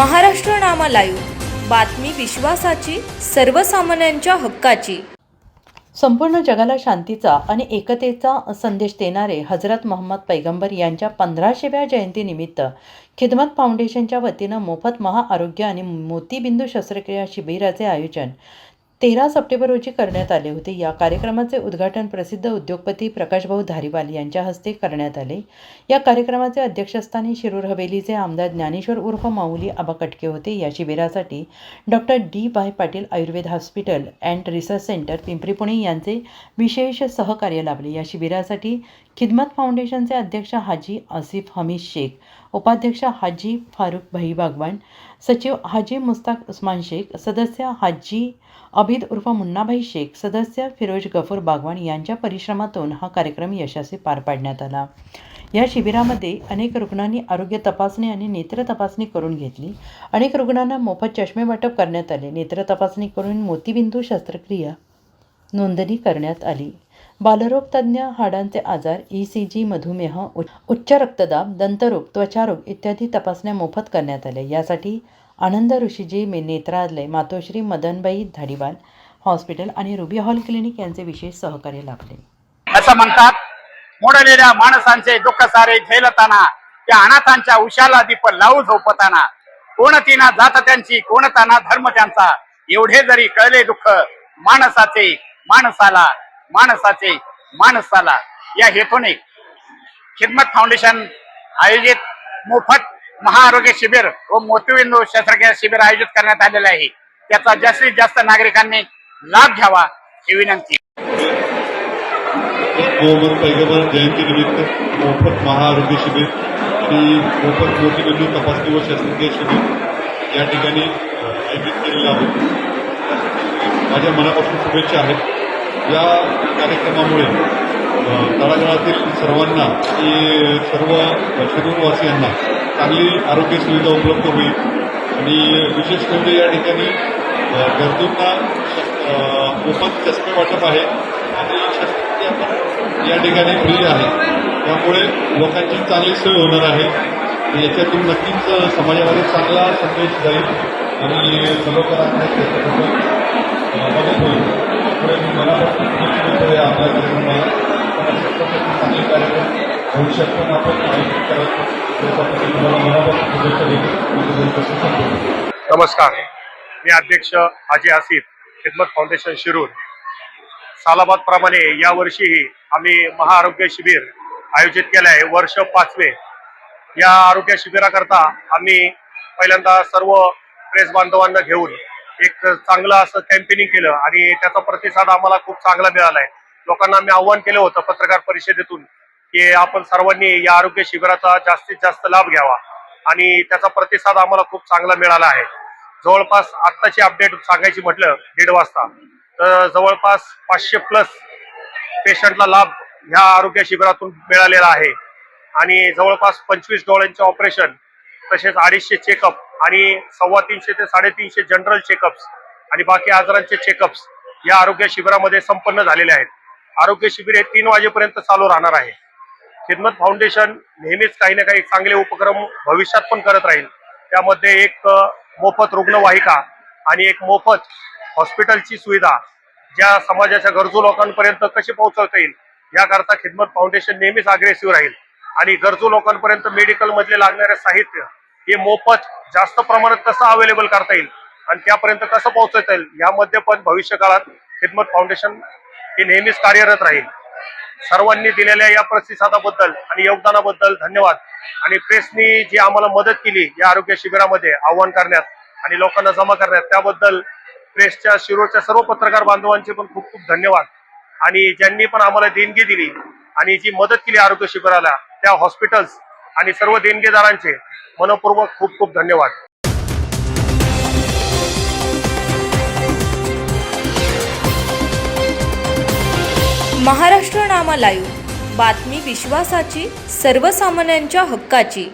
Maharashtra Nama live. बातमी विश्वासाची सर्वसामान्यांच्या हक्काची. संपूर्ण जगाला शांतीचा आणि एकतेचा संदेश देणारे हजरत मोहम्मद पैगंबर यांच्या पंधराशेव्या जयंतीनिमित्त खिदमत फाउंडेशनच्या वतीनं मोफत महाआरोग्य आणि मोतीबिंदू शस्त्रक्रिया शिबिराचे आयोजन तेरा सप्टेंबर रोजी करण्यात आले होते. या कार्यक्रमाचे उद्घाटन प्रसिद्ध उद्योगपती प्रकाशभाऊ धारीवाल यांच्या हस्ते करण्यात आले. या कार्यक्रमाचे अध्यक्षस्थानी शिरूर हवेलीचे आमदार ज्ञानेश्वर उर्फ माऊली आबा कटके होते. या शिबिरासाठी doctor D Y Patil Ayurved hospital and research centre Pimpri Pune यांचे विशेष सहकार्य लाभले. या शिबिरासाठी खिदमत फाउंडेशनचे अध्यक्ष हाजी आसिफ हमीद शेख उपाध्यक्ष हाजी फारुख भाई बागवान सचिव हाजी मुस्ताक उस्मान शेख सदस्य हाजी अबिद उर्फ मुन्नाभाई शेख सदस्य फिरोज गफूर बागवान यांच्या परिश्रमातून हा कार्यक्रम यशस्वी पार पाडण्यात आला. या शिबिरामध्ये अनेक रुग्णांनी आरोग्य तपासणी आणि नेत्र तपासणी करून घेतली. अनेक रुग्णांना मोफत चष्मे वाटप करण्यात आले. नेत्र तपासणी करून मोतीबिंदू शस्त्रक्रिया नोंदणी करण्यात आली. बालरोग तज्ज्ञ हाडांचे आजार ई सी जी मधुमेह उच्च रक्तदाब दंतरोग त्वचारोग इत्यादी तपासण्या मोफत करण्यात आल्या. यासाठी आनंद ऋषीजी मे नेत्रालय मातोश्री मदनबाई धाडीवाल हॉस्पिटल आणि रुबी हॉल क्लिनिक यांचे विशेष सहकार्य लाभले. असं म्हणतात मोडलेल्या माणसांचे दुःख सारे झेलताना त्या अनाथांच्या उशाला दीप लावू झोपताना कोणतीना जात त्यांची कोणताना धर्म त्यांचा एवढे जरी कळले दुःख माणसाचे माणसाला माणसाचे माणसाला. या हेतूने खिदमत फाउंडेशन आयोजित मोफत महाआरोग्य शिबिर व मोतीबिंदू शस्त्रक्रिया शिबिर आयोजित करण्यात आलेले आहे. त्याचा जास्तीत जास्त नागरिकांनी लाभ घ्यावा ही विनंती. मोहम्मद पैगंबर जयंतीनिमित्त मोफत महाआरोग्य शिबिर आणि मोफत मोतीबिंदू तपासणी व शस्त्रक्रिया शिबिर या ठिकाणी आयोजित केलेलं आहे. माझ्या मनापासून शुभेच्छा आहेत. या कार्यक्रमामुळे तळागाळातील सर्वांना की सर्व शिरूरवासियांना चांगली आरोग्य सुविधा उपलब्ध होईल. आणि विशेष म्हणजे या ठिकाणी गरजूंना मोफत चष्मे वाटप आहे आणि शस्त्रक्रिया पण या ठिकाणी फ्री आहे. त्यामुळे लोकांची चांगली सोय होणार आहे. याच्यातून नक्कीच समाजामध्ये चांगला संदेश जाईल आणि सर्वकारांना मदत होईल. चांगले कार्यक्रम भविष्यात पण आपण आयोजित तुम्हाला मनापासून शुभेच्छा देतो. नमस्कार. मी अध्यक्ष हाजी आसिफ खिदमत फाउंडेशन शिरूर. सालाबाद प्रमाणे यावर्षीही आम्ही महाआरोग्य शिबिर आयोजित केलं आहे वर्ष पाचवे. या आरोग्य शिबिराकरता आम्ही पहिल्यांदा सर्व प्रेस बांधवांना घेऊन एक चांगलं असं कॅम्पेनिंग केलं आणि त्याचा प्रतिसाद आम्हाला खूप चांगला मिळाला आहे लोकांना आम्ही आव्हान केलं होतं पत्रकार परिषदेतून की आपण सर्वांनी या आरोग्य शिबिराचा जास्तीत जास्त लाभ घ्यावा आणि त्याचा प्रतिसाद आम्हाला खूप चांगला मिळाला आहे. जवळपास आत्ताची अपडेट सांगायची म्हटलं दीड वाजता. तर जवळपास पाचशे प्लस पेशंटला लाभ ह्या आरोग्य शिबिरातून मिळालेला आहे. आणि जवळपास पंचवीस डोळ्यांचे ऑपरेशन तसेच अडीचशे चेकअप आणि सव्वा तीनशे ते साडेतीनशे जनरल चेकअप्स आणि बाकी आजारांचे चेकअप्स या आरोग्य शिबिरामध्ये संपन्न झालेले आहेत. आरोग्य शिबिर हे तीन वाजेपर्यंत चालू राहणार आहे. खिदमत फाउंडेशन नेहमीच काही ना काही चांगले उपक्रम भविष्यात पण करत राहील. त्यामध्ये एक मोफत रुग्णवाहिका आणि एक मोफत हॉस्पिटलची सुविधा ज्या समाजाच्या गरजू लोकांपर्यंत कशी पोहोचवता येईल याकरता खिदमत फाउंडेशन नेहमीच अग्रेसिव्ह राहील. आणि गरजू लोकांपर्यंत मेडिकल मधले लागणारे साहित्य हे मोफत जास्त प्रमाणात कसं अवेलेबल करता येईल आणि त्यापर्यंत कसं पोहोचवता येईल यामध्ये पण भविष्य काळात खिदमत फाउंडेशन हे नेहमीच कार्यरत राहील. सर्वांनी दिलेल्या या प्रतिसादाबद्दल आणि योगदानाबद्दल धन्यवाद. आणि प्रेसनी जी आम्हाला मदत केली या आरोग्य शिबिरामध्ये आव्हान करण्यात आणि लोकांना जमा करण्यात त्याबद्दल प्रेसच्या शिरोच्या सर्व पत्रकार बांधवांचे पण खूप खूप धन्यवाद. आणि ज्यांनी पण आम्हाला देणगी दिली आणि जी मदत केली आरोग्य शिबिराला त्या हॉस्पिटल्स आणि सर्व देणगीदारांचे मनपूर्वक खूप खूप धन्यवाद. महाराष्ट्र नामा लाईव्ह. बातमी विश्वासाची सर्वसामान्यांच्या हक्काची.